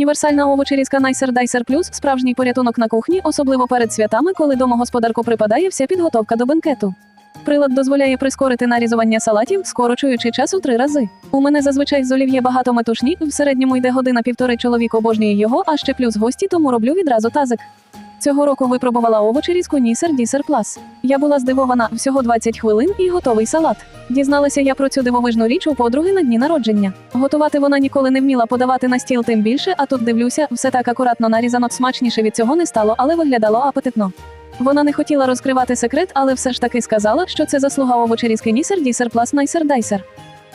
Універсальна овочерізка Nicer Dicer Plus – справжній порятунок на кухні, особливо перед святами, коли домогосподарку припадає вся підготовка до бенкету. Прилад дозволяє прискорити нарізування салатів, скорочуючи час у три рази. У мене зазвичай з олів'є багато метушні, в середньому йде година півтори чоловік обожнює його, а ще плюс гості, тому роблю відразу тазик. Цього року випробувала овочерізку Nicer Dicer Plus. Я була здивована всього 20 хвилин і готовий салат. Дізналася я про цю дивовижну річ у подруги на дні народження. Готувати вона ніколи не вміла подавати на стіл тим більше, а тут дивлюся, все так акуратно нарізано, смачніше від цього не стало, але виглядало апетитно. Вона не хотіла розкривати секрет, але все ж таки сказала, що це заслуга овочерізки Nicer Dicer Plus Nicer Dicer.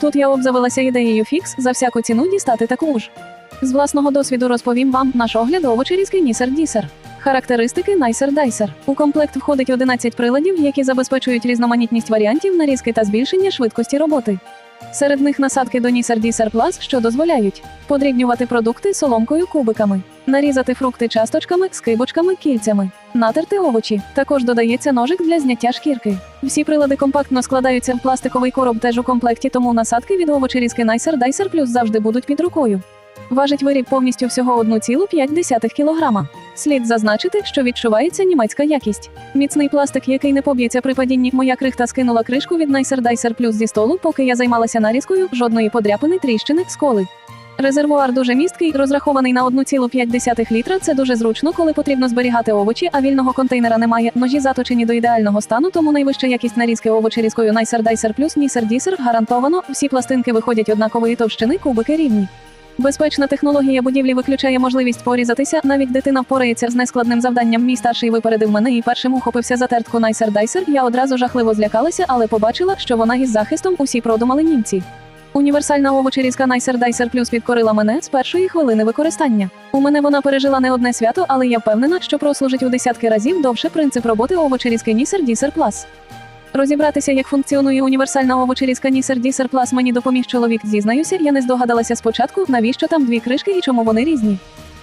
Тут я обзавелася ідеєю фікс за всяку ціну дістати таку ж. З власного досвіду розповім вам наш огляд овочерізки Nicer Dicer. Характеристики Nicer Dicer. У комплект входить 11 приладів, які забезпечують різноманітність варіантів нарізки та збільшення швидкості роботи. Серед них насадки до Nicer Dicer Plus, що дозволяють подрібнювати продукти соломкою кубиками, нарізати фрукти часточками, скибочками, кільцями, натерти овочі. Також додається ножик для зняття шкірки. Всі прилади компактно складаються в пластиковий короб теж у комплекті, тому насадки від овочерізки Nicer Dicer Plus завжди будуть під рукою. Важить виріб повністю всього 1,5 кг. Слід зазначити, що відчувається німецька якість. Міцний пластик, який не поб'ється при падінні, моя крихта скинула кришку від Dicer Plus зі столу, поки я займалася нарізкою, жодної подряпини, тріщини, сколи. Резервуар дуже місткий, розрахований на 1,5 літра. Це дуже зручно, коли потрібно зберігати овочі, а вільного контейнера немає. Ножі заточені до ідеального стану, тому найвища якість нарізки Nicer Dicer Plus Nicer Dicer гарантовано. Всі пластинки виходять однакової товщини, кубики рівні. Безпечна технологія будівлі виключає можливість порізатися. Навіть дитина впорається з нескладним завданням. Мій старший випередив мене і першим ухопився за тертку Dicer. Я одразу жахливо злякалася, але побачила, що вона із захистом усі продумали німці. Універсальна овочерізка Dicer Plus підкорила мене з першої хвилини використання. У мене вона пережила не одне свято, але я впевнена, що прослужить у десятки разів довше принцип роботи овочерізки Nicer Dicer Plus. Розібратися, як функціонує універсальна овочерізка Nicer Dicer Plus мені допоміг чоловік. Зізнаюся, я не здогадалася спочатку, навіщо там дві кришки і чому вони різні.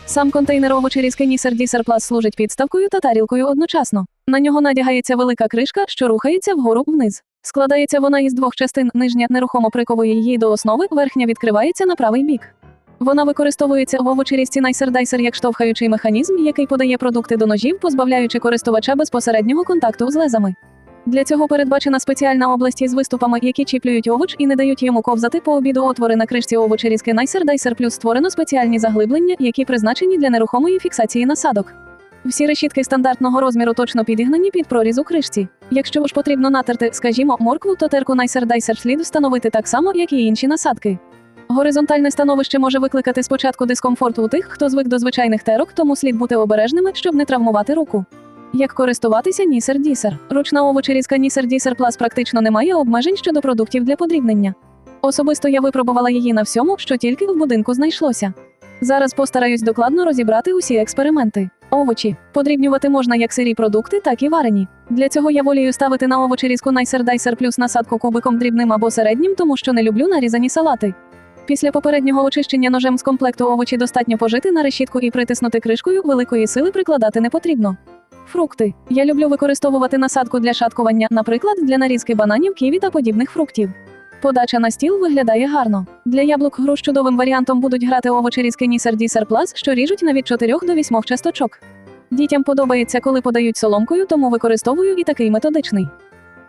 Сам контейнер овочерізки Nicer Dicer Plus служить підставкою та тарілкою одночасно. На нього надягається велика кришка, що рухається вгору вниз. Складається вона із двох частин. Нижня нерухомо приковує її до основи, верхня відкривається на правий бік. Вона використовується в овочерізці Dicer як штовхаючий механізм, який подає продукти до ножів, позбавляючи користувача безпосереднього контакту з лезами. Для цього передбачена спеціальна область із виступами, які чіплюють овоч і не дають йому ковзати по обіду отвори на кришці овочерізки Nicer Dicer Plus створено спеціальні заглиблення, які призначені для нерухомої фіксації насадок. Всі решітки стандартного розміру точно підігнані під проріз у кришці. Якщо ж потрібно натерти, скажімо, моркву, то терку Nicer Dicer слід встановити так само, як і інші насадки. Горизонтальне становище може викликати спочатку дискомфорт у тих, хто звик до звичайних терок, тому слід бути обережними, щоб не травмувати руку. Як користуватися Dicer? Ручна овочерізка Dicer Plus практично не має обмежень щодо продуктів для подрібнення. Особисто я випробувала її на всьому, що тільки в будинку знайшлося. Зараз постараюсь докладно розібрати усі експерименти. Овочі подрібнювати можна як сирі продукти, так і варені. Для цього я волію ставити на овочерізку Dicer Plus насадку кубиком дрібним або середнім, тому що не люблю нарізані салати. Після попереднього очищення ножем з комплекту овочі достатньо пожити на решітку і притиснути кришкою, великої сили прикладати не потрібно. Фрукти. Я люблю використовувати насадку для шаткування, наприклад, для нарізки бананів, ківі та подібних фруктів. Подача на стіл виглядає гарно. Для яблук груш чудовим варіантом будуть грати овочерізки Nicer Dicer Plus, що ріжуть на від 4 до 8 часточок. Дітям подобається, коли подають соломкою, тому використовую і такий методичний.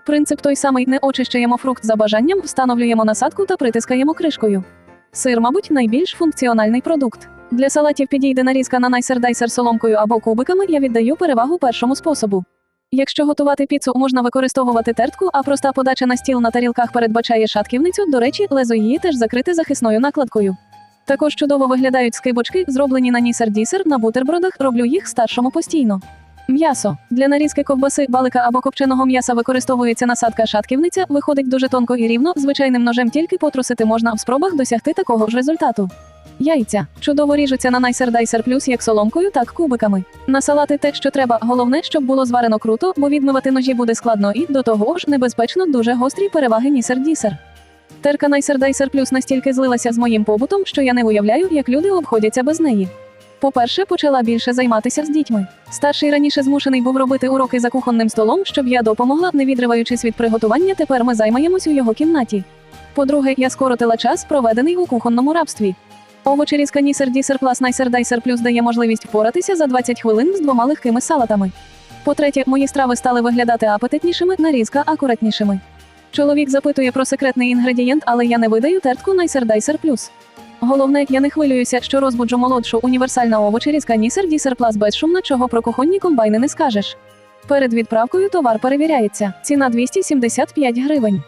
Принцип той самий: не очищаємо фрукт за бажанням, встановлюємо насадку та притискаємо кришкою. Сир, мабуть, найбільш функціональний продукт. Для салатів підійде нарізка на Dicer соломкою або кубиками, я віддаю перевагу першому способу. Якщо готувати піцу, можна використовувати тертку, а проста подача на стіл на тарілках передбачає шатківницю, до речі, лезо її теж закрите захисною накладкою. Також чудово виглядають скибочки, зроблені на Dicer на бутербродах, роблю їх старшому постійно. М'ясо для нарізки ковбаси, балика або копченого м'яса використовується насадка шатківниця, виходить дуже тонко і рівно. Звичайним ножем тільки потрусити можна в спробах досягти такого ж результату. Яйця чудово ріжуться на Dicer Plus як соломкою, так кубиками. На салати те, що треба, головне, щоб було зварено круто, бо відмивати ножі буде складно і до того ж небезпечно дуже гострі переваги Dicer. Терка Dicer Plus настільки злилася з моїм побутом, що я не уявляю, як люди обходяться без неї. По-перше, почала більше займатися з дітьми. Старший раніше змушений був робити уроки за кухонним столом, щоб я допомогла, не відриваючись від приготування. Тепер ми займаємось у його кімнаті. По-друге, я скоротила час, проведений у кухонному рабстві. Овочі різка Нісер Дісер Плас Найсер Дайсер Плюс дає можливість впоратися за 20 хвилин з двома легкими салатами. По-третє, мої страви стали виглядати апетитнішими, нарізка акуратнішими. Чоловік запитує про секретний інгредієнт, але я не видаю тертку Найсер Дайсер Плюс. Головне, я не хвилююся, що розбуджу молодшу універсальна овочерізка Нісер Дісер Плас безшумна, чого про кухонні комбайни не скажеш. Перед відправкою товар перевіряється. Ціна 275 гривень.